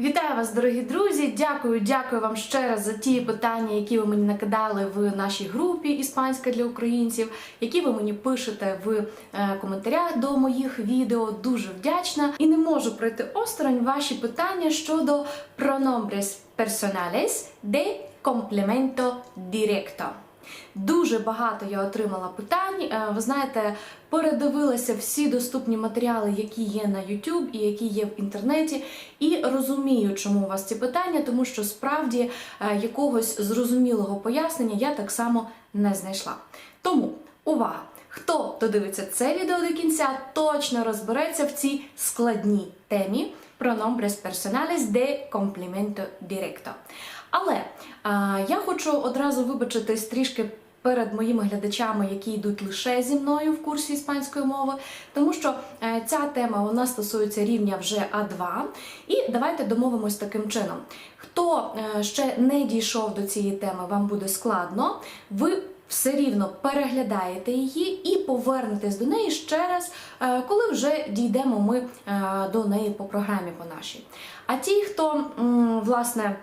Вітаю вас, дорогі друзі! Дякую, дякую вам ще раз за ті питання, які ви мені накидали в нашій групі Іспанська для українців, які ви мені пишете в е, коментарях до моїх відео. Дуже вдячна. І не можу пройти осторонь ваші питання щодо pronombres personales de complemento directo. Дуже багато я отримала питань. Е, Ви знаєте, передивилася всі доступні матеріали, які є на YouTube і які є в інтернеті, і розумію, чому у вас ці питання, тому що справді е, якогось зрозумілого пояснення я так само не знайшла. Тому увага! Хто додивиться це відео до кінця, точно розбереться в цій складній темі pronombres personales de complemento directo. Але я хочу одразу вибачитись трішки перед моїми глядачами, які йдуть лише зі мною в курсі іспанської мови, тому що е, ця тема вона стосується рівня вже А2. І давайте домовимось таким чином. Хто е, ще не дійшов до цієї теми, вам буде складно. Ви все рівно переглядаєте її і повернетесь до неї ще раз, е, коли вже дійдемо ми до неї по програмі по нашій. А ті, хто власне.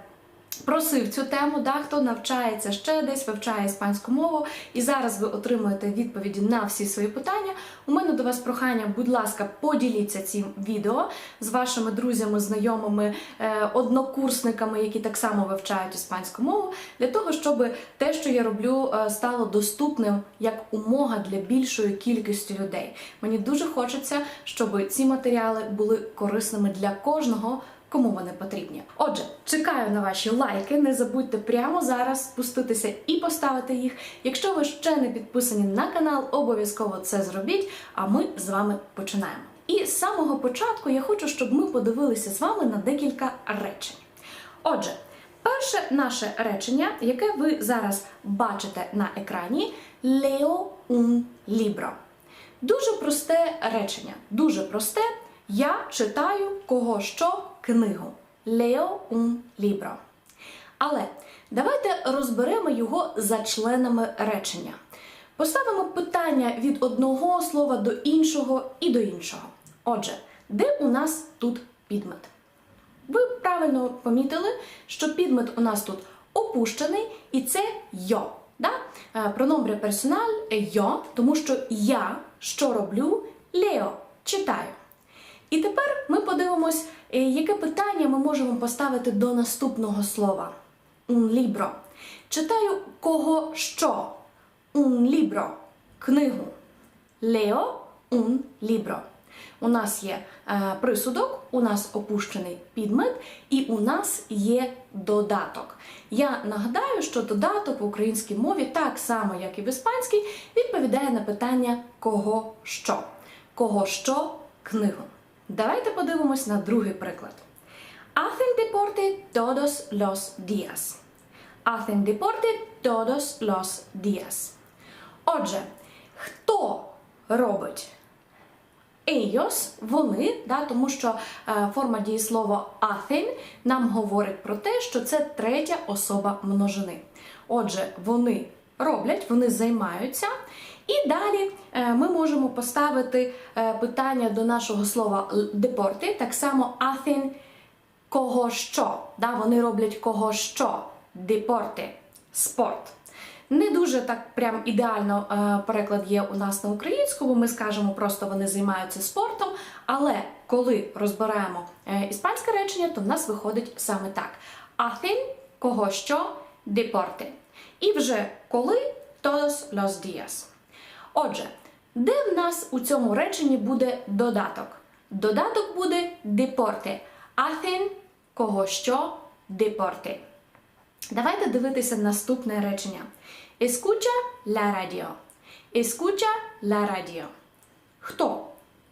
Просив цю тему, да, хто навчається ще десь, вивчає іспанську мову, і зараз ви отримуєте відповіді на всі свої питання. У мене до вас прохання, будь ласка, поділіться цим відео з вашими друзями, знайомими, е, однокурсниками, які так само вивчають іспанську мову, для того, щоб те, що я роблю, е, стало доступним як умога для більшої кількості людей. Мені дуже хочеться, щоб ці матеріали були корисними для кожного кому вони потрібні. Отже, чекаю на ваші лайки. Не забудьте прямо зараз спуститися і поставити їх. Якщо ви ще не підписані на канал, обов'язково це зробіть. А ми з вами починаємо. І з самого початку я хочу, щоб ми подивилися з вами на декілька речень. Отже, перше наше речення, яке ви зараз бачите на екрані, Leo un libro. Дуже просте речення. Дуже просте. Я читаю кого що книгу. Leo un libro. Але давайте розберемо його за членами речення. Поставимо питання від одного слова до іншого і до іншого. Отже, де у нас тут підмет? Ви правильно помітили, що підмет у нас тут опущений, і це йо. Да? Е, Прономбре персональ йо, тому що я що роблю? Лео читаю. І тепер ми подивимось, е, яке питання ми можемо поставити до наступного слова. Un libro. Читаю кого що? Un libro. Книгу. Leo un libro. У нас є е, присудок, у нас опущений підмет, і у нас є додаток. Я нагадаю, що додаток в українській мові, так само як і в іспанській, відповідає на питання кого що. Кого що книгу. Давайте подивимось на другий приклад. Hacen deporte todos los días. Hacen deporte todos los días. Отже, хто робить? Ellos, вони, да, тому що е, форма дієслова hacen нам говорить про те, що це третя особа множини. Отже, вони роблять, вони займаються. І далі е, ми можемо поставити е, питання до нашого слова депорти, так само hacen кого що. Да, вони роблять кого що. Депорти, спорт. Не дуже так прям ідеально е, переклад є у нас на українську, бо ми скажемо просто вони займаються спортом. Але коли розбираємо іспанське речення, то в нас виходить саме так: hacen кого що депорти. І вже коли todos los días. Отже, де в нас у цьому реченні буде додаток? Додаток буде депорти. Hacen кого що депорти. Давайте дивитися наступне речення. Escucha la radio. Escucha la radio. Хто?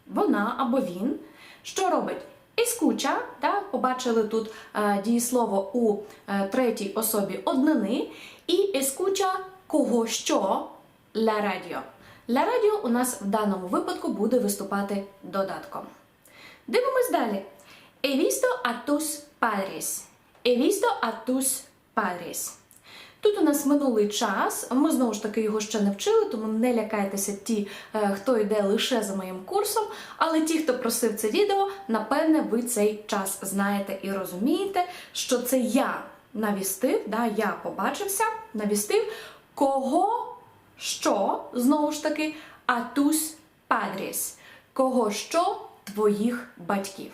Вона або він. Що робить? Escucha, да, побачили тут е, дієслово у е, третій особі однини. І escucha кого що la radio. La radio у нас в даному випадку буде виступати додатком. Дивимось далі. He visto a tus padres. He a tus padres. Тут у нас минулий час. Ми знову ж таки його ще не вчили, тому не лякайтеся ті, е, хто йде лише за моїм курсом. Але ті, хто просив це відео, напевне, ви цей час знаєте і розумієте, що це я навістив, да, я побачився, навістив кого що, знову ж таки, атус падріс, кого що твоїх батьків.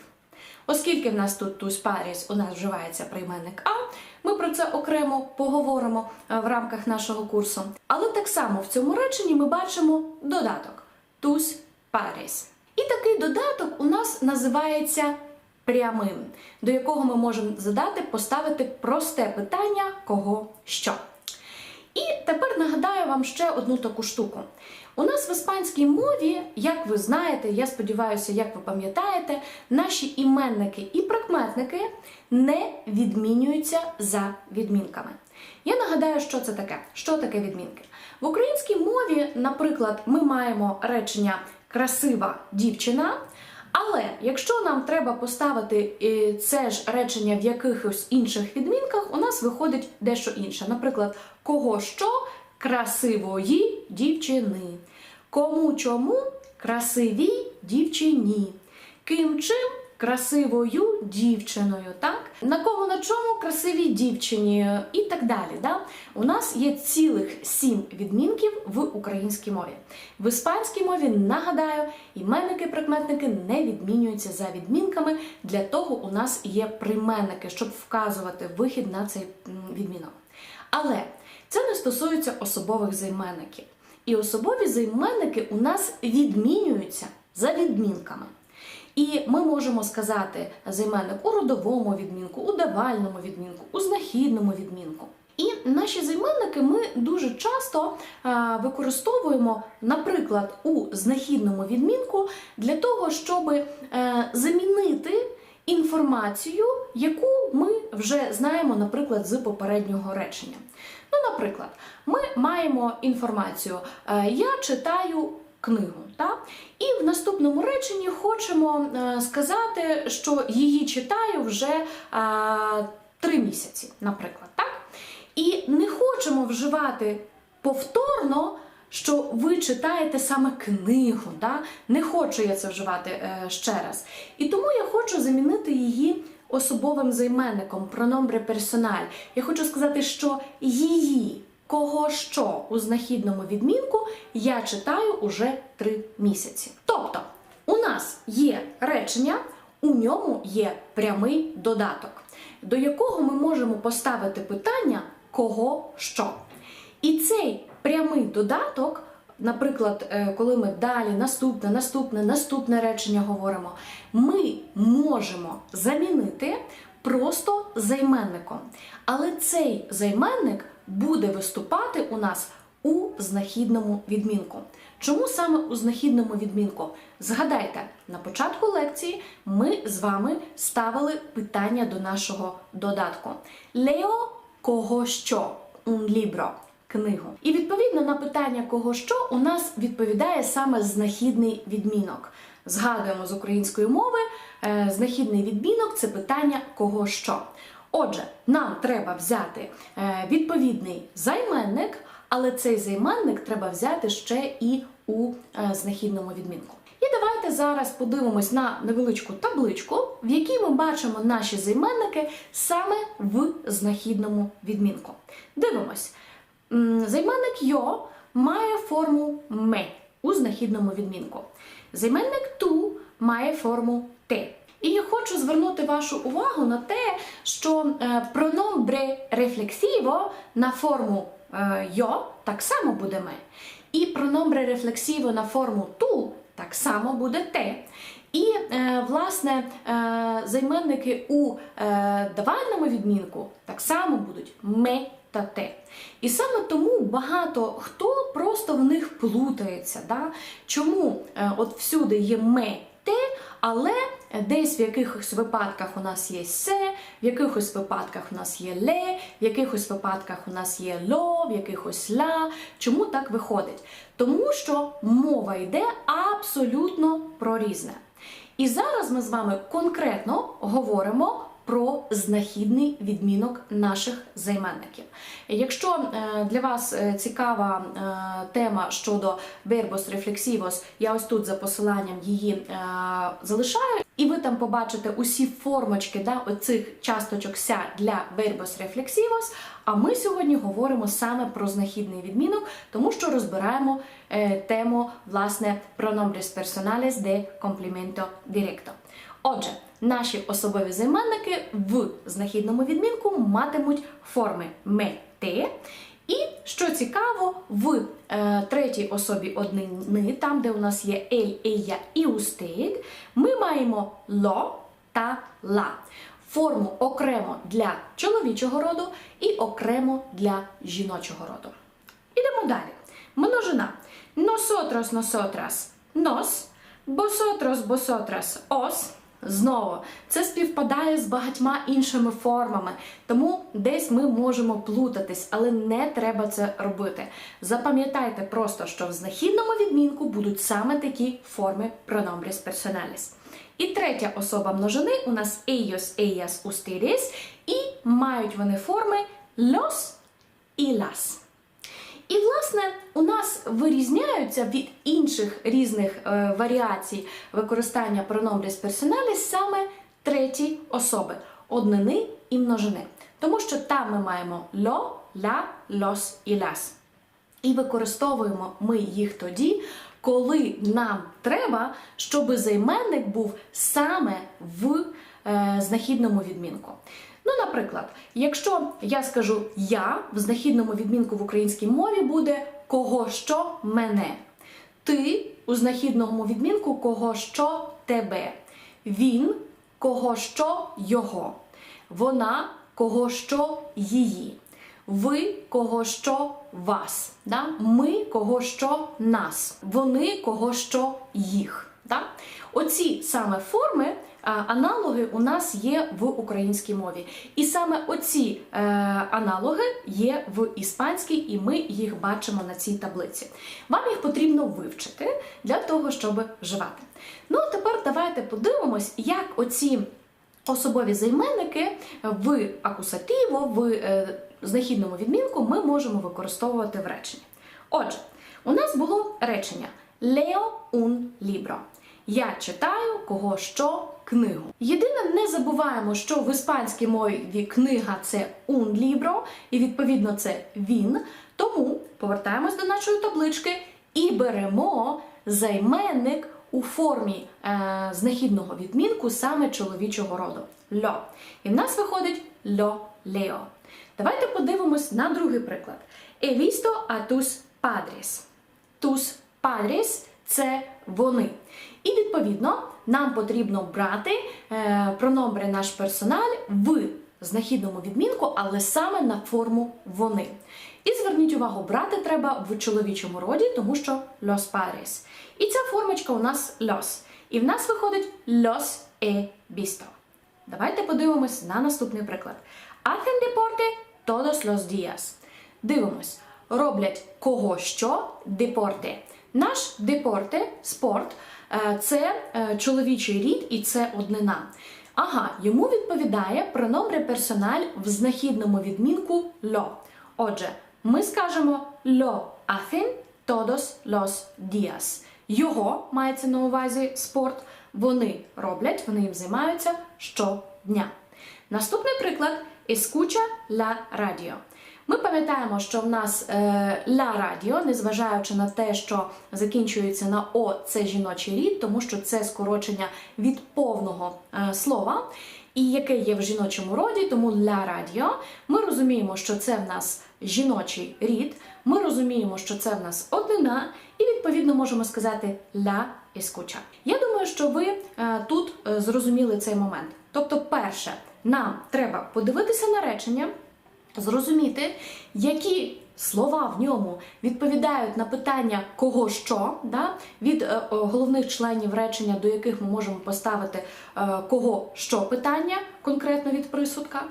Оскільки в нас тут тус паріс, у нас вживається прийменник А, ми про це окремо поговоримо е, в рамках нашого курсу. Але так само в цьому реченні ми бачимо додаток тус паріс. І такий додаток у нас називається прямим, до якого ми можемо задати, поставити просте питання кого що. Тепер нагадаю вам ще одну таку штуку. У нас в іспанській мові, як ви знаєте, я сподіваюся, як ви пам'ятаєте, наші іменники і прикметники не відмінюються за відмінками. Я нагадаю, що це таке. Що таке відмінки? В українській мові, наприклад, ми маємо речення красива дівчина. Але якщо нам треба поставити е, це ж речення в якихось інших відмінках, у нас виходить дещо інше. Наприклад, кого що красивої дівчини, кому чому красивій дівчині, ким чим красивою дівчиною, так? На кому на чому красивій дівчині і так далі. Да? У нас є цілих сім відмінків в українській мові. В іспанській мові, нагадаю, іменники, прикметники не відмінюються за відмінками. Для того у нас є прийменники, щоб вказувати вихід на цей відмінок. Але це не стосується особових займенників. І особові займенники у нас відмінюються за відмінками. І ми можемо сказати займенник у родовому відмінку, у давальному відмінку, у знахідному відмінку. І наші займенники ми дуже часто е, використовуємо, наприклад, у знахідному відмінку для того, щоб е, замінити інформацію, яку ми вже знаємо, наприклад, з попереднього речення. Ну, наприклад, ми маємо інформацію: е, я читаю книгу. Так? І в наступному реченні хочемо е, сказати, що її читаю вже е, три місяці, наприклад. Так? І не хочемо вживати повторно. Що ви читаєте саме книгу, да? не хочу я це вживати е, ще раз. І тому я хочу замінити її особовим займенником, прономбре персональ. Я хочу сказати, що її кого що у знахідному відмінку я читаю уже три місяці. Тобто, у нас є речення, у ньому є прямий додаток, до якого ми можемо поставити питання кого що. І цей прямий додаток. Наприклад, е, коли ми далі наступне, наступне, наступне речення говоримо, ми можемо замінити просто займенником. Але цей займенник буде виступати у нас у знахідному відмінку. Чому саме у знахідному відмінку? Згадайте, на початку лекції ми з вами ставили питання до нашого додатку. Лео кого що? Un libro – книгу. І відповідно на питання кого що у нас відповідає саме знахідний відмінок. Згадуємо з української мови, е, знахідний відмінок це питання кого що. Отже, нам треба взяти е, відповідний займенник, але цей займенник треба взяти ще і у е, знахідному відмінку. І давайте зараз подивимось на невеличку табличку, в якій ми бачимо наші займенники саме в знахідному відмінку. Дивимось. Займенник йо має форму ме у знахідному відмінку. Займенник ту має форму те. І я хочу звернути вашу увагу на те, що е, прономбре рефлексіво на форму е, йо так само буде ме. І прономбре рефлексіво на форму ту так само буде те. І, е, власне, е, займенники у е, давальному відмінку так само будуть ме та те. І саме тому багато хто просто в них плутається. Да? Чому от всюди є ме те, але десь в якихось випадках у нас є се, в якихось випадках у нас є ле, в якихось випадках у нас є ло, в якихось ла. Чому так виходить? Тому що мова йде абсолютно про різне. І зараз ми з вами конкретно говоримо про знахідний відмінок наших займенників. Якщо е, для вас е, цікава е, тема щодо verbos reflexivos, я ось тут за посиланням її залишаю, і ви там побачите усі формочки да, оцих часточок ся для verbos reflexivos, а ми сьогодні говоримо саме про знахідний відмінок, тому що розбираємо е, тему власне pronombres personales de complemento directo. Отже, наші особові займенники в знахідному відмінку матимуть форми ме, те. І що цікаво, в е, третій особі однини, там де у нас є ель, ея і устиг, ми маємо ло та ла. Форму окремо для чоловічого роду і окремо для жіночого роду. Ідемо далі. Множина. Nosotros, nosotras, nos, vosotros, vosotras, os. Знову, це співпадає з багатьма іншими формами, тому десь ми можемо плутатись, але не треба це робити. Запам'ятайте просто, що в знахідному відмінку будуть саме такі форми pronombres personales. І третя особа множини у нас ellos, ellas, ustedes, і мають вони форми los і las. І, власне, у нас вирізняються від інших різних е, варіацій використання pronombres personales саме треті особи однини і множини. Тому що там ми маємо ло, ла, лос і лас. І використовуємо ми їх тоді, коли нам треба, щоб займенник був саме в е, знахідному відмінку. Ну, наприклад, якщо я скажу я в знахідному відмінку в українській мові буде кого що мене. Ти у знахідному відмінку кого що тебе. Він кого що його. Вона кого що її. Ви кого що вас. Да? Ми кого що нас. Вони кого що їх. Да? Оці саме форми. Аналоги у нас є в українській мові. І саме оці е, аналоги є в іспанській, і ми їх бачимо на цій таблиці. Вам їх потрібно вивчити для того, щоб вживати. Ну, а тепер давайте подивимось, як оці особові займенники в акусативо, в е, знахідному відмінку ми можемо використовувати в реченні. Отже, у нас було речення Leo un libro. Я читаю кого що книгу. Єдине, не забуваємо, що в іспанській мові книга це un libro, і відповідно це він. Тому повертаємось до нашої таблички і беремо займенник у формі е, знахідного відмінку саме чоловічого роду льо. І в нас виходить льо лео. Давайте подивимось на другий приклад. A tus padres. Tus padres – це вони. І відповідно нам потрібно брати е, прономбри наш персональ в знахідному відмінку, але саме на форму вони. І зверніть увагу, брати треба в чоловічому роді, тому що los padres. І ця формочка у нас los. І в нас виходить los he visto. Давайте подивимось на наступний приклад. Hacen deporte todos los días. Дивимось. Роблять кого що депорте. Наш депорте, спорт, це е, чоловічий рід і це однина. Ага, йому відповідає прономбре персональ в знахідному відмінку ло. Отже, ми скажемо ло hacen todos los días. Його мається на увазі спорт. Вони роблять, вони їм займаються щодня. Наступний приклад escucha la radio. Ми пам'ятаємо, що в нас е, ла радіо, незважаючи на те, що закінчується на О, це жіночий рід, тому що це скорочення від повного е, слова, і яке є в жіночому роді, тому ла радіо. Ми розуміємо, що це в нас жіночий рід, ми розуміємо, що це в нас однина, і відповідно можемо сказати ла ескуча. Я думаю, що ви е, тут е, зрозуміли цей момент. Тобто, перше, нам треба подивитися на речення зрозуміти, які слова в ньому відповідають на питання кого що, да? від е, головних членів речення, до яких ми можемо поставити е, кого що питання, конкретно від присудка,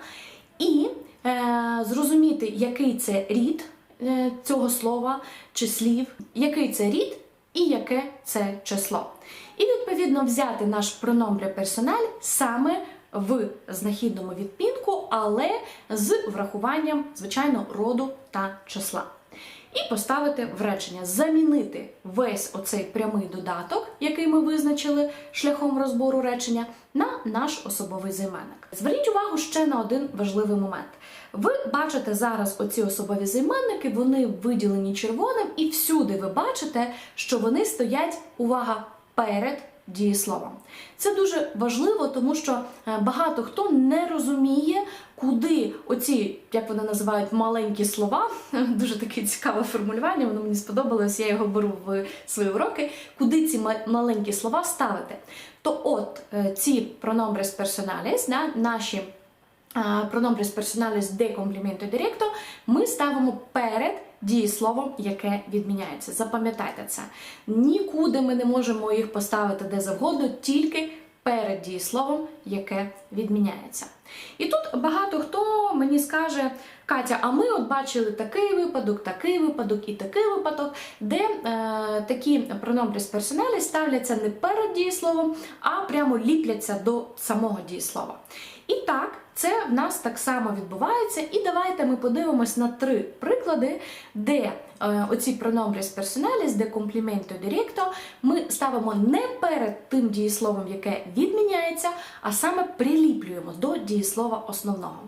і е, зрозуміти, який це рід е, цього слова чи слів, який це рід і яке це число. І відповідно взяти наш прономбре персональ саме в знахідному відпінку, але з врахуванням, звичайно, роду та числа. І поставити в речення замінити весь оцей прямий додаток, який ми визначили шляхом розбору речення, на наш особовий займенник. Зверніть увагу ще на один важливий момент. Ви бачите зараз оці особові займенники, вони виділені червоним, і всюди ви бачите, що вони стоять, увага, перед дієсловом. Це дуже важливо, тому що е, багато хто не розуміє, куди оці, як вони називають, маленькі слова, дуже таке цікаве формулювання, воно мені сподобалось, я його беру в свої уроки, куди ці ма- маленькі слова ставити. То от е, ці pronombres personales, да, наші pronombres personales de complemento directo ми ставимо перед дієсловом, яке відміняється. Запам'ятайте це. Нікуди ми не можемо їх поставити де завгодно, тільки перед дієсловом, яке відміняється. І тут багато хто мені скаже, Катя, а ми от бачили такий випадок, такий випадок і такий випадок, де е, такі pronombres personales ставляться не перед дієсловом, а прямо ліпляться до самого дієслова. І так, це в нас так само відбувається. І давайте ми подивимось на три приклади, де е, оці pronombres personales, де complemento directo, ми ставимо не перед тим дієсловом, яке відміняється, а саме приліплюємо до дієслова основного.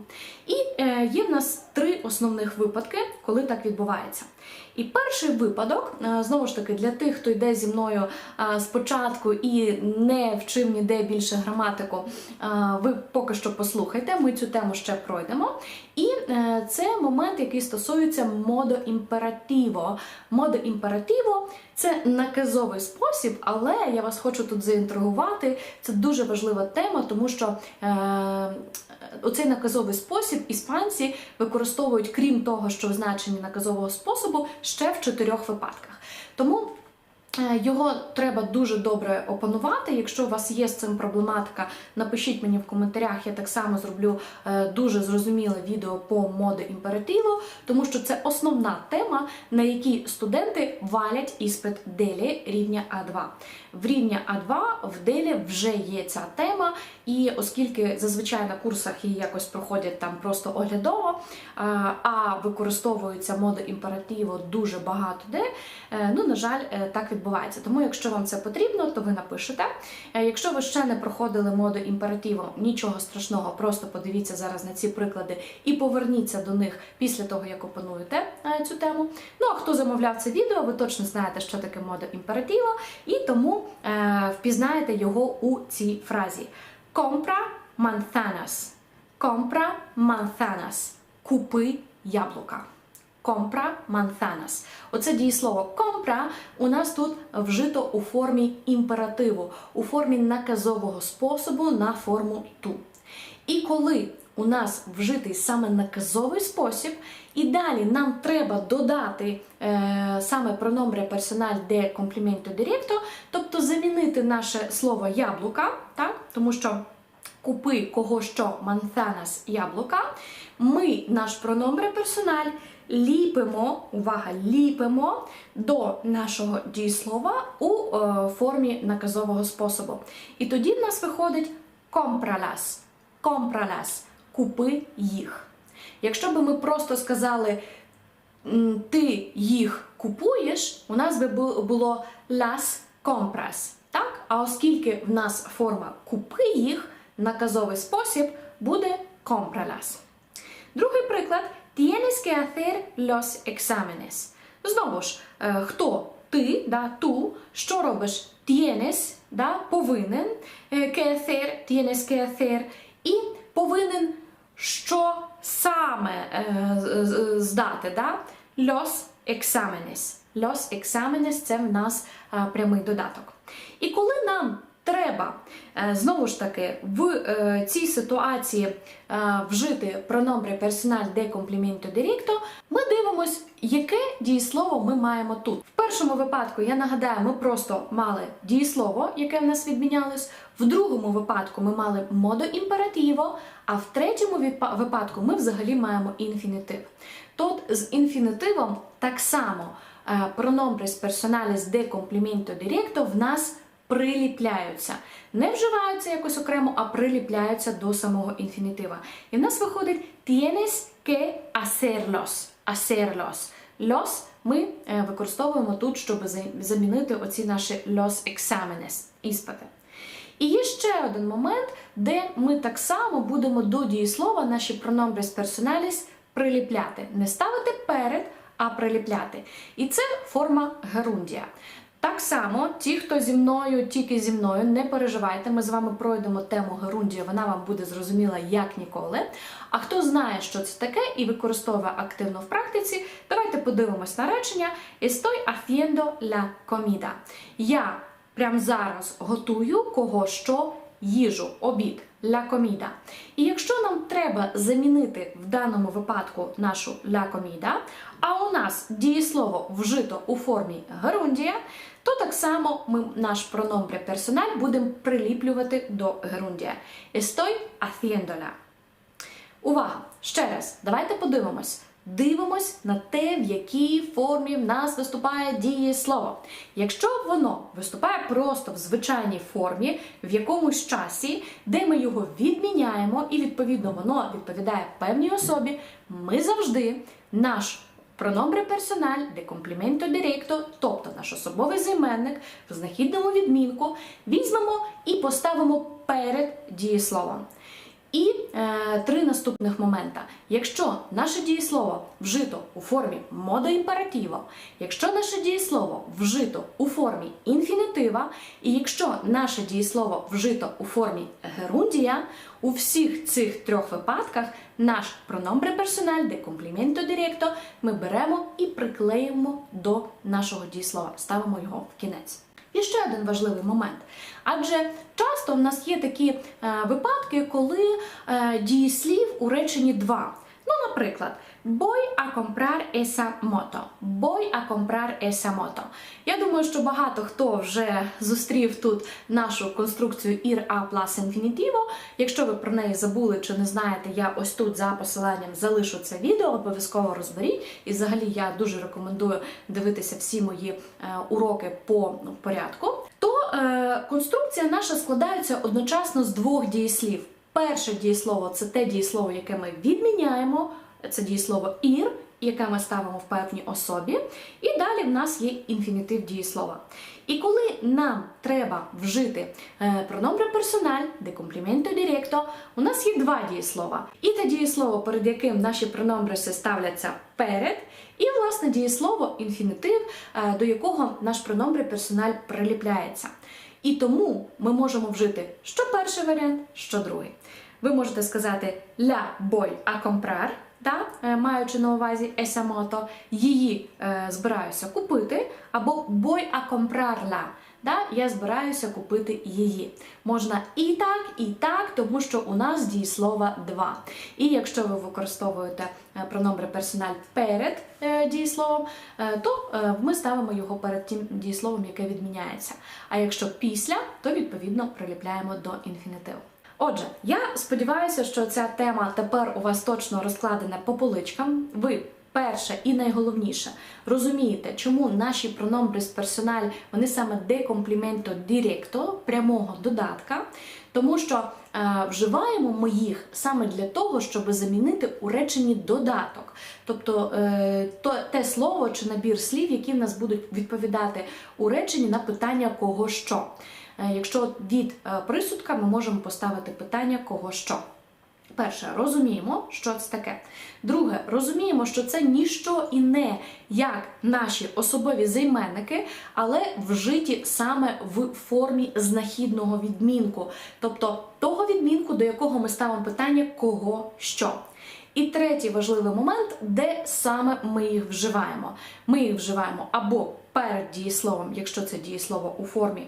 І е, є в нас три основних випадки, коли так відбувається. І перший випадок, е, знову ж таки, для тих, хто йде зі мною е, спочатку і не вчив ніде більше граматику, е, ви поки що послухайте, ми цю тему ще пройдемо. І це момент, який стосується модо імперативо. Модо імперативо це наказовий спосіб, але я вас хочу тут заінтригувати. Це дуже важлива тема, тому що е, оцей наказовий спосіб іспанці використовують, крім того, що в значенні наказового способу, ще в чотирьох випадках. Тому е, його треба дуже добре опанувати. Якщо у вас є з цим проблематика, напишіть мені в коментарях. Я так само зроблю е, дуже зрозуміле відео по моди імперативу, тому що це основна тема, на якій студенти валять іспит делі рівня А2. В рівня А2 в делі вже є ця тема, і оскільки зазвичай на курсах її якось проходять там просто оглядово, а, використовується мода імперативу дуже багато де, е, ну, на жаль, е, так відбувається. Тому, якщо вам це потрібно, то ви напишете. Е, Якщо ви ще не проходили моду імперативу, нічого страшного, просто подивіться зараз на ці приклади і поверніться до них після того, як опануєте цю тему. Ну а хто замовляв це відео, ви точно знаєте, що таке мода імперативу, і тому впізнаєте його у цій фразі. Compra manzanas. Compra manzanas. Купи яблука. Compra manzanas. Оце дієслово compra у нас тут вжито у формі імперативу, у формі наказового способу на форму ту. І коли у нас вжитий саме наказовий спосіб, і далі нам треба додати е, саме pronombre personal de complemento directo, тобто замінити наше слово яблука, так? тому що купи кого що манзанас яблука, ми наш прономбре персональ ліпимо, увага, ліпимо до нашого дієслова у е, формі наказового способу. І тоді в нас виходить компролас. Компролас. Купи їх. Якщо би ми просто сказали ти їх купуєш, у нас би було las compras. Так? А оскільки в нас форма купи їх, наказовий спосіб буде compralas. Другий приклад tienes que hacer los exámenes. Знову ж, е, хто ти, да, ту, що робиш? Tienes, да, повинен, е, que hacer, tienes que hacer, і повинен що саме е, здати, да? Los exámenes. Los exámenes – це в нас е, прямий додаток. І коли нам треба е, знову ж таки в е, цій ситуації е, вжити pronombre personal de complemento directo, ми дивимось, яке дієслово ми маємо тут. В першому випадку, я нагадаю, ми просто мали дієслово, яке в нас відмінялось. В другому випадку ми мали модо імперативо, а в третьому випадку ми взагалі маємо інфінітив. Тут з інфінітивом так само е, pronombres personales de complemento directo в нас приліпляються. Не вживаються якось окремо, а приліпляються до самого інфінітива. І в нас виходить tienes que hacerlos. hacerlos. Los ми е, використовуємо тут, щоб замінити оці наші los exámenes, іспити. І є ще один момент, де ми так само будемо до дієслова наші pronombres personalis приліпляти. Не ставити перед, а приліпляти. І це форма герундія. Так само, ті, хто зі мною, тільки зі мною, не переживайте, ми з вами пройдемо тему герундія, вона вам буде зрозуміла як ніколи. А хто знає, що це таке і використовує активно в практиці, давайте подивимось на речення Estoy haciendo la comida. Я прямо зараз готую кого що їжу, обід, la comida. І якщо нам треба замінити в даному випадку нашу la comida, а у нас дієслово вжито у формі герундія, то так само ми наш прономбре персональ будемо приліплювати до герундія. Estoy haciéndola. Увага! Ще раз, давайте подивимось. Дивимось на те, в якій формі в нас виступає дієслово. Якщо воно виступає просто в звичайній формі, в якомусь часі, де ми його відміняємо, і відповідно воно відповідає певній особі, ми завжди наш Прономбре персональ де компліменто директо, тобто наш особовий займенник в знахідному відмінку, візьмемо і поставимо перед дієсловом. Е, три наступних момента. Якщо наше дієслово вжито у формі модо імперативо, якщо наше дієслово вжито у формі інфінітива, і якщо наше дієслово вжито у формі герундія, у всіх цих трьох випадках наш прономбре персональ де компліменто директо ми беремо і приклеїмо до нашого дієслова, ставимо його в кінець. І ще один важливий момент. Адже часто в нас є такі е, випадки, коли е, дієслів у реченні два. Ну, наприклад, voy a comprar esa moto. Voy a comprar esa moto. Я думаю, що багато хто вже зустрів тут нашу конструкцію ir a plus infinitivo. Якщо ви про неї забули чи не знаєте, я ось тут за посиланням залишу це відео, обов'язково розберіть. І взагалі я дуже рекомендую дивитися всі мої е, уроки по ну, порядку. То е, конструкція наша складається одночасно з двох дієслів. Перше дієслово це те дієслово, яке ми відміняємо, це дієслово ir, яке ми ставимо в певній особі. І далі в нас є інфінітив дієслова. І коли нам треба вжити прономбре персональ, де компліменто директо, у нас є два дієслова. І те дієслово, перед яким наші прономбреси ставляться перед, і власне дієслово інфінітив, е, до якого наш прономбре персональ приліпляється. І тому ми можемо вжити що перший варіант, що другий. Ви можете сказати ля бой а компрар, да, е, маючи на увазі moto, її е, збираюся купити, або бой а компрар ла. Да, я збираюся купити її. Можна і так, і так, тому що у нас дієслова два. І якщо ви використовуєте е, персональ перед е, дієсловом, то ми ставимо його перед тим дієсловом, яке відміняється. А якщо після, то відповідно приліпляємо до інфінітиву. Отже, я сподіваюся, що ця тема тепер у вас точно розкладена по поличкам. Ви перше і найголовніше розумієте, чому наші прономбрис персональ вони саме де компліменто директо, прямого додатка, тому що е, вживаємо ми їх саме для того, щоб замінити у реченні додаток, тобто е, то, те слово чи набір слів, які в нас будуть відповідати у реченні на питання кого що. Е, Якщо від е, присудка ми можемо поставити питання кого що. Перше, розуміємо, що це таке. Друге, розуміємо, що це ніщо і не як наші особові займенники, але вжиті саме в формі знахідного відмінку, тобто того відмінку, до якого ми ставимо питання кого що. І третій важливий момент, де саме ми їх вживаємо. Ми їх вживаємо або перед дієсловом, якщо це дієслово у формі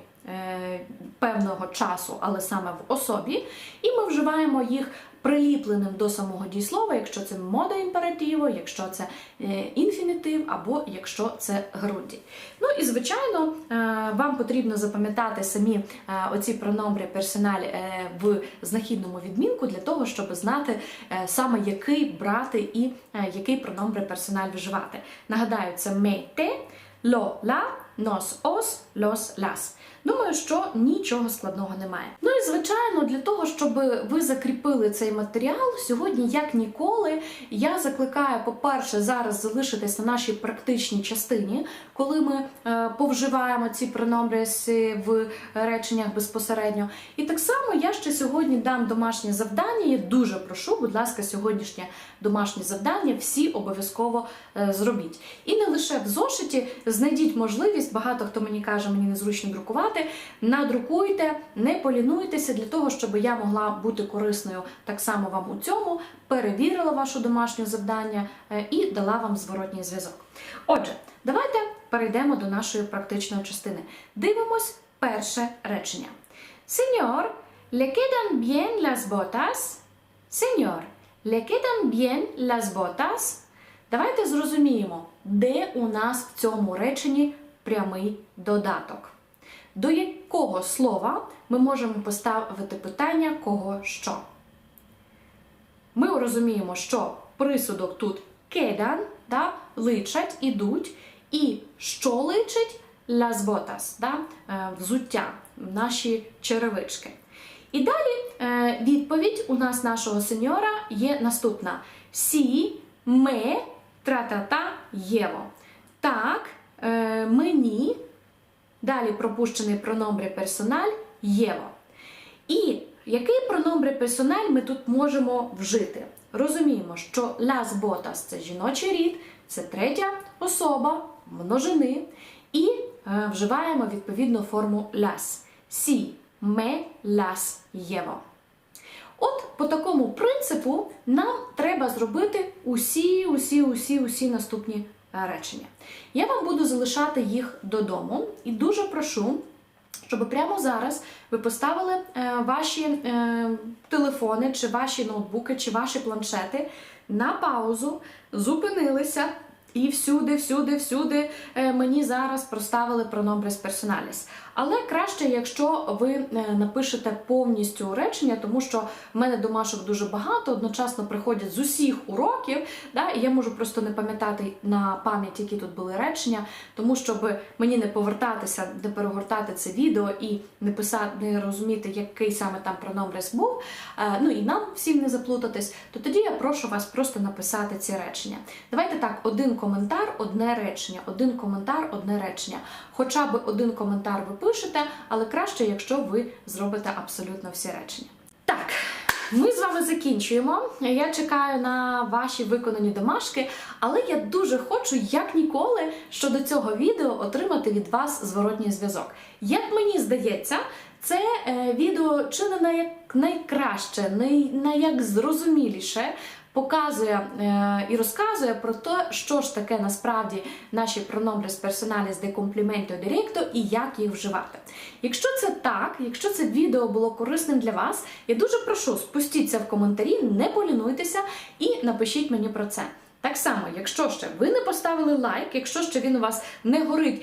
певного часу, але саме в особі, і ми вживаємо їх приліпленим до самого дієслова, якщо це модо імперативо, якщо це е, інфінітив, або якщо це грудді. Ну і звичайно, е, вам потрібно запам'ятати самі е, оці прономбри персональ е, в знахідному відмінку для того, щоб знати е, саме який брати і е, який прономбре персональ вживати. Нагадаю, це ме те, ло ла, nos, os, los, las. Думаю, що нічого складного немає. Ну і звичайно, для того, щоб ви закріпили цей матеріал, сьогодні, як ніколи, я закликаю, по-перше, зараз залишитись на нашій практичній частині, коли ми е, повживаємо ці пронобріси в реченнях безпосередньо. І так само я ще сьогодні дам домашнє завдання. Я дуже прошу, будь ласка, сьогоднішнє домашнє завдання всі обов'язково е, зробіть. І не лише в зошиті, знайдіть можливість, багато хто мені каже, мені незручно друкувати. Надрукуйте, не полінуйтеся для того, щоб я могла бути корисною так само вам у цьому, перевірила ваше домашнє завдання е, і дала вам зворотній зв'язок. Отже, давайте перейдемо до нашої практичної частини. Дивимось перше речення. Señor, ¿le quedan bien las botas? Señor, ¿le quedan bien las botas? Давайте зрозуміємо, де у нас в цьому реченні прямий додаток. До якого слова ми можемо поставити питання кого що? Ми розуміємо, що присудок тут кедан, да, личать, ідуть, і що личить las botas, да, е, взуття, наші черевички. І далі е, відповідь у нас нашого сеньора є наступна: Сі, ме, тра-та-та, єво. Так, е, мені, далі пропущений прономбре персональ єво. І який прономбре персональ ми тут можемо вжити? Розуміємо, що las botas – це жіночий рід, це третя особа множини, і е, вживаємо відповідну форму las. Сі, ме, las єво. От по такому принципу нам треба зробити усі, усі, усі, усі наступні речення. Я вам буду залишати їх додому і дуже прошу, щоб прямо зараз ви поставили е, ваші е, телефони, чи ваші ноутбуки, чи ваші планшети на паузу, зупинилися. І всюди, всюди, всюди е, мені зараз проставили пронобрис персоналіс. Але краще, якщо ви е, напишете повністю речення, тому що в мене домашок дуже багато, одночасно приходять з усіх уроків, да, і я можу просто не пам'ятати на пам'ять, які тут були речення, тому щоб мені не повертатися, не перегортати це відео і не писати, не розуміти, який саме там пронобрис був. е, Ну і нам всім не заплутатись, то тоді я прошу вас просто написати ці речення. Давайте так, один коментар, одне речення, один коментар, одне речення. Хоча б один коментар ви пишете, але краще, якщо ви зробите абсолютно всі речення. Так. Ми з вами закінчуємо. Я чекаю на ваші виконані домашки, але я дуже хочу, як ніколи, щодо цього відео отримати від вас зворотній зв'язок. Як мені здається, це е, відео чи не на як найкраще, не на як зрозуміліше показує е, і розказує про те, що ж таке насправді наші pronombres personales de complemento directo і як їх вживати. Якщо це так, якщо це відео було корисним для вас, я дуже прошу спустіться в коментарі, не полінуйтеся і напишіть мені про це. Так само, якщо ще ви не поставили лайк, якщо ще він у вас не горить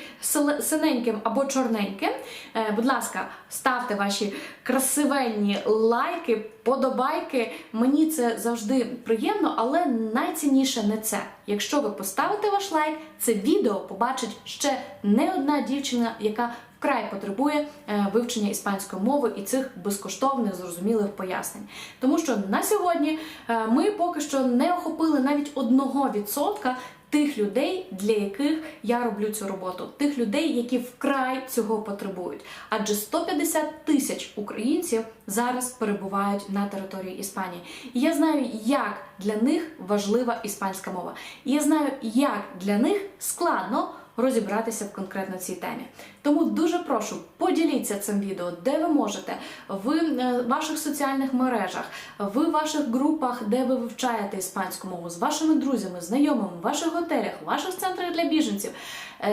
синеньким або чорненьким, е, будь ласка, ставте ваші красивенні лайки, подобайки. Мені це завжди приємно, але найцінніше не це. Якщо ви поставите ваш лайк, це відео побачить ще не одна дівчина, яка вкрай потребує е, вивчення іспанської мови і цих безкоштовних зрозумілих пояснень. Тому що на сьогодні е, ми поки що не охопили навіть одного відсотка тих людей, для яких я роблю цю роботу, тих людей, які вкрай цього потребують. Адже 150 тисяч українців зараз перебувають на території Іспанії. І я знаю, як для них важлива іспанська мова. І я знаю, як для них складно розібратися в конкретно цій темі. Тому дуже прошу, поділіться цим відео, де ви можете, в е, ваших соціальних мережах, в ваших групах, де ви вивчаєте іспанську мову, з вашими друзями, знайомими, в ваших готелях, в ваших центрах для біженців,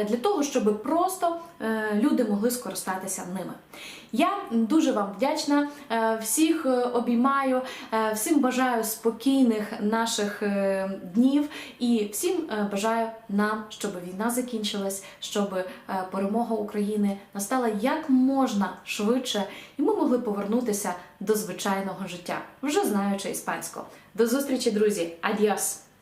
для того, щоб просто е, люди могли скористатися ними. Я дуже вам вдячна, е, всіх е, обіймаю, е, всім бажаю спокійних наших е, днів і всім е, бажаю нам, щоб війна закінчилась, щоб е, перемога України настала як можна швидше, і ми могли повернутися до звичайного життя, вже знаючи іспанську. До зустрічі, друзі! Адіос!